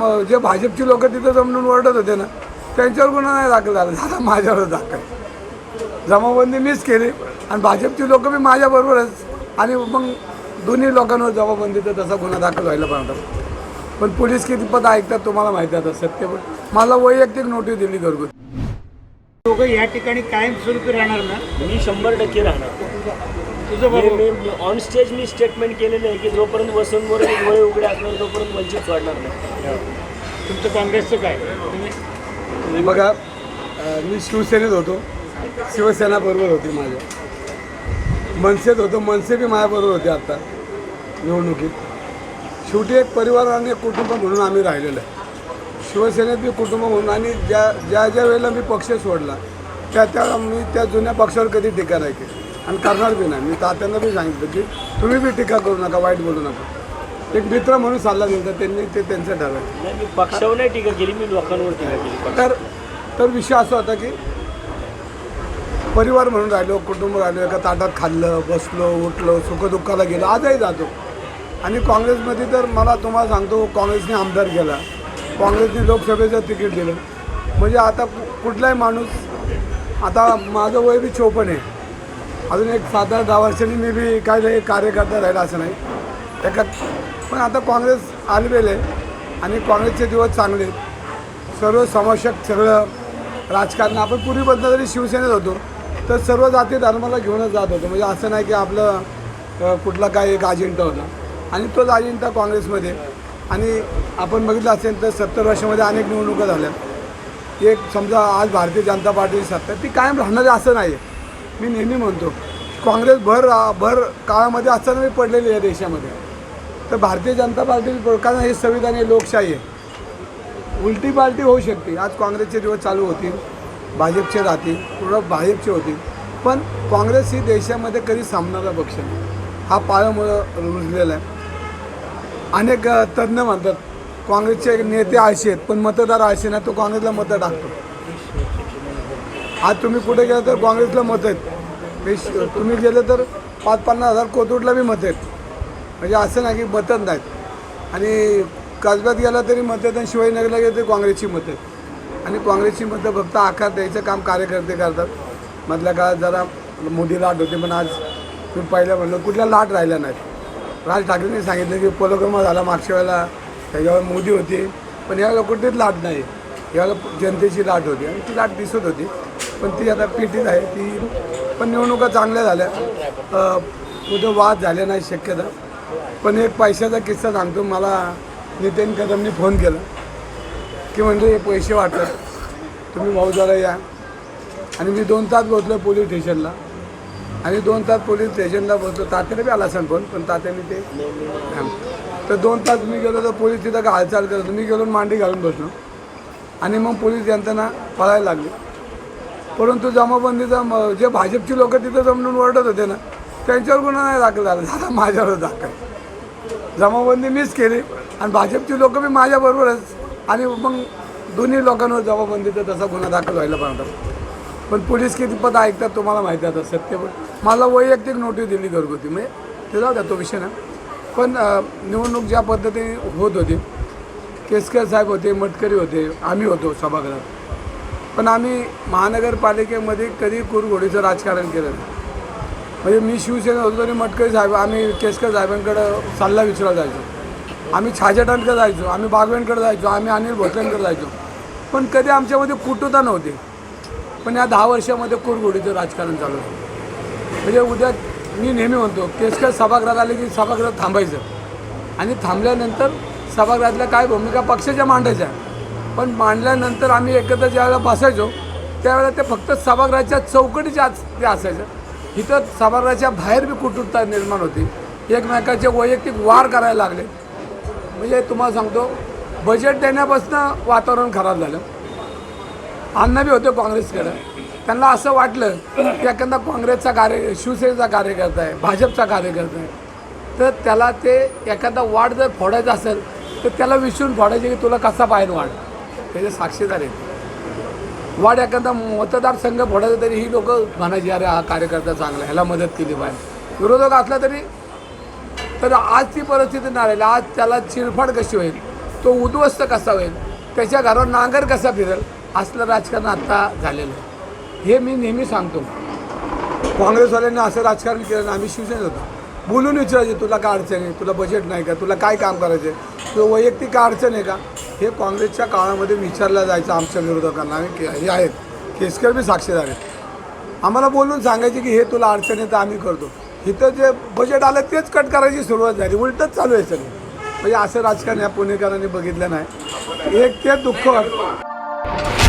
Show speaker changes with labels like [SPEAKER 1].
[SPEAKER 1] जे भाजपची लोक तिथं जमून ओरडत होते ना त्यांच्यावर गुन्हा नाही दाखल झाला. झाला माझ्यावर दाखल. जमाबंदी मीच केली. आणि भाजपची लोक बी माझ्याबरोबरच आणि मग दोन्ही लोकांवर जमाबंदीचा तसा गुन्हा दाखल व्हायला पाहिजे पण पोलीस किती पद ऐकतात तुम्हाला माहिती आहे आता सत्य पण. मला वैयक्तिक नोटीस दिली घरगुती.
[SPEAKER 2] दोघं या ठिकाणी कायमस्वरूपी राहणार ना?
[SPEAKER 3] मी शंभर टक्के राहणार. मी ऑन स्टेज मी स्टेटमेंट केलेलं आहे की जोपर्यंत वसंतवर डोळे उघडे असणार तोपर्यंत वंचित सोडणार नाही.
[SPEAKER 2] तुमचं काँग्रेसचं काय? तुम्ही?
[SPEAKER 1] बघा मी शिवसेनेत होतो. शिवसेना बरोबर होती माझ्या. मनसेत होतो मनसे बी माझ्याबरोबर होते आता निवडणुकीत. शेवटी एक परिवार आणि एक कुटुंब म्हणून आम्ही राहिलेलो आहे. शिवसेनेत बी कुटुंब म्हणून आणि ज्या ज्या ज्या वेळेला मी पक्ष सोडला त्या त्या मी त्या जुन्या पक्षावर कधी टीका नाही केली. आणि करणार बी नाही. मी तात्यांना बी सांगितलं की तुम्ही बी टीका करू नका वाईट बोलू नका. एक मित्र म्हणून सल्ला दिला त्यांनी ते त्यांचं ठरवलं.
[SPEAKER 3] मी पक्षावर नाही टीका केली मी लोकांवर टीका केली.
[SPEAKER 1] तर तर विषय असा होता की परिवार म्हणून राहिलो कुटुंब राहिलो एका ताटात खाल्लं बसलो उठलो सुखदुःखाला गेलो आजही जातो. आणि काँग्रेसमध्ये तर मला तुम्हाला सांगतो काँग्रेसने आमदार केला. काँग्रेसने लोकसभेचं तिकीट दिलं. म्हणजे आता कुठलाही माणूस आता माझं वय बी चोपन्न आहे. अजून एक सात आठ दहा वर्षांनी मी बी काय कार्यकर्ता राहिला असं नाही. एका पण आता काँग्रेस आलबेले आहे आणि काँग्रेसचे दिवस चांगले. सर्व समावेशक सगळं राजकारण आपण पूर्वीबद्दल जरी शिवसेनेत होतो तर सर्व जाती धर्माला घेऊनच जात होतो. म्हणजे असं नाही की आपलं कुठला काय एक अजिंठा होता. आणि तोच अजिंठा काँग्रेसमध्ये. आणि आपण बघितलं असेल तर सत्तर वर्षामध्ये अनेक निवडणुका झाल्या. एक समजा आज भारतीय जनता पार्टीची सत्ता ती कायम राहणार असं नाही आहे मी नेहमी म्हणतो काँग्रेस भर भर काळामध्ये असताना मी पडलेली आहे देशामध्ये. तर भारतीय जनता पार्टी कारण हे संविधान हे लोकशाही आहे. उलटी पार्टी होऊ शकते. आज काँग्रेसचे दिवस चालू होतील भाजपचे राहतील पूर्ण भाजपचे होतील. पण काँग्रेस ही देशामध्ये कधी सामनारा पक्ष नाही. हा पायामुळं रुजलेला आहे. अनेक तज्ज्ञ म्हणतात काँग्रेसचे नेते आळशी आहेत पण मतदार आळशी नाही तो काँग्रेसला मतं टाकतो. आज तुम्ही कुठे गेला तर काँग्रेसला मत आहेत. मी तुम्ही गेले तर पाच पन्नास हजार कोथरूडला बी मत आहेत. म्हणजे असं नाही की मतच नाहीत. आणि कसब्यात गेला तरी मत आहेत आणि शिवाजीनगरला गेलं तरी काँग्रेसची मतं आहेत. आणि काँग्रेसची मतं फक्त आकार द्यायचं काम कार्यकर्ते करतात. मधल्या काळात जरा मोदी लाट होते पण आज मी पहिलं म्हणलं कुठल्या लाट राहिल्या नाहीत. राज ठाकरेंनी सांगितलं की पलोक्रमा झाला मागच्या वेळेला त्याच्यावर मोदी होती पण यावेळेला कुठेच लाट नाही. यावेळेला जनतेची लाट होती आणि ती लाट दिसत होती. पण ती आता पीटीत आहे. ती पण निवडणुका चांगल्या झाल्या. कुठं वाद झाले नाही शक्यता. पण एक पैशाचा किस्सा सांगतो. मला नितीन कदमनी फोन केला की म्हणजे हे पैसे वाटत तुम्ही भाऊ जरा या. आणि मी दोन तास बसलो पोलीस स्टेशनला. आणि दोन तास पोलीस स्टेशनला बसलो. तात्याने बी आला असेल फोन पण तात्याने ते तर दोन तास मी गेलो तर पोलीस तिथं का हालचाल करत मी गेलो मांडी घालून बसलो. आणि मग पोलीस यंत्रणा पळायला लागली. परंतु जमाबंदीचा म- जे भाजपची लोक तिथं जमून ओरडत होते ना त्यांच्यावर गुन्हा नाही दाखल झाला. झाला माझ्यावर दाखल. जमाबंदी मीच केली. आणि भाजपची लोक बी माझ्याबरोबरच आणि मग दोन्ही लोकांवर जमाबंदीचा तसा गुन्हा दाखल व्हायला पाहिजे पण पोलीस किती पद ऐकतात तुम्हाला माहिती आता सत्य पण मला वैयक्तिक नोटीस दिली घरगुती म्हणजे ते जाऊ द्या तो विषय ना पण निवडणूक ज्या पद्धतीने होत होती केसकर साहेब होते मटकरी होते आम्ही होतो सभागृहात. पण आम्ही महानगरपालिकेमध्ये कधी कुरघोडीचं राजकारण केलं म्हणजे मी शिवसेना होतो तरी मटकरी साहेब आम्ही केसकर साहेबांकडं सल्ला विचारा जायचो. आम्ही छाजेटांकडे जायचो आम्ही बागवेंकडे जायचो आम्ही अनिल भोसलेंकडे जायचो. पण कधी आमच्यामध्ये कुटुता नव्हती. पण या दहा वर्षामध्ये कुरघोडीचं राजकारण चालू होतं म्हणजे उद्या मी नेहमी म्हणतो केसकर सभागृहात आले की सभागृहात थांबायचं. आणि थांबल्यानंतर सभागृहातल्या काय भूमिका पक्षाच्या मांडायच्या. पण मांडल्यानंतर आम्ही एकत्र ज्यावेळेला बसायचो त्यावेळेला ते फक्त सभागृहाच्या चौकटीच्या आत ते असायचं. इथं सभागृहाच्या बाहेर बी कुटुंबता निर्माण होती. एकमेकाचे वैयक्तिक वार करायला लागले. म्हणजे तुम्हाला सांगतो बजेट देण्यापासून वातावरण खराब झालं. अण्णा बी होते काँग्रेसकडं. त्यांना असं वाटलं की एखादा काँग्रेसचा कार्य शिवसेनेचा कार्यकर्ता आहे भाजपचा कार्यकर्ता आहे. तर त्याला ते एखादा वाढ जर फोडायचा असेल तर त्याला विसरून फोडायचे की तुला कसा बाहेर वाढ? त्याचे साक्षीदार आहेत वाढ एखादा मतदारसंघ फोडायचा तरी ही लोक म्हणायची अरे हा कार्यकर्ता चांगला आहे, ह्याला मदत केली पाहिजे. विरोधक असला तरी तर आज ती परिस्थिती नाही राहिली आज त्याला चिरफाड कशी होईल? तो उद्ध्वस्त कसा होईल? त्याच्या घरावर नांगर कसा फिरेल? असलं राजकारण आत्ता झालेलं आहे. हे मी नेहमी सांगतो. काँग्रेसवाल्यांनी असं राजकारण केलं ना आम्ही शिवसेनेत होतो. बोलून विचारायचे तुला काय अडचण आहे? तुला बजेट नाही का? तुला काय काम करायचं आहे तुझं वैयक्तिक काय अडचण आहे का? हे काँग्रेसच्या काळामध्ये विचारलं जायचं आमच्या विरोधकांना. आम्ही हे आहेत. केसकर बी साक्षीदार आहेत. आम्हाला बोलून सांगायचे की हे तुला अडचण येतं आम्ही करतो. इथं जे बजेट आलं तेच कट करायची सुरुवात झाली. उलटच चालू आहे सगळं. म्हणजे असं राजकारण या पुणेकरांनी बघितलं नाही. एक ते दुःख. वाटतं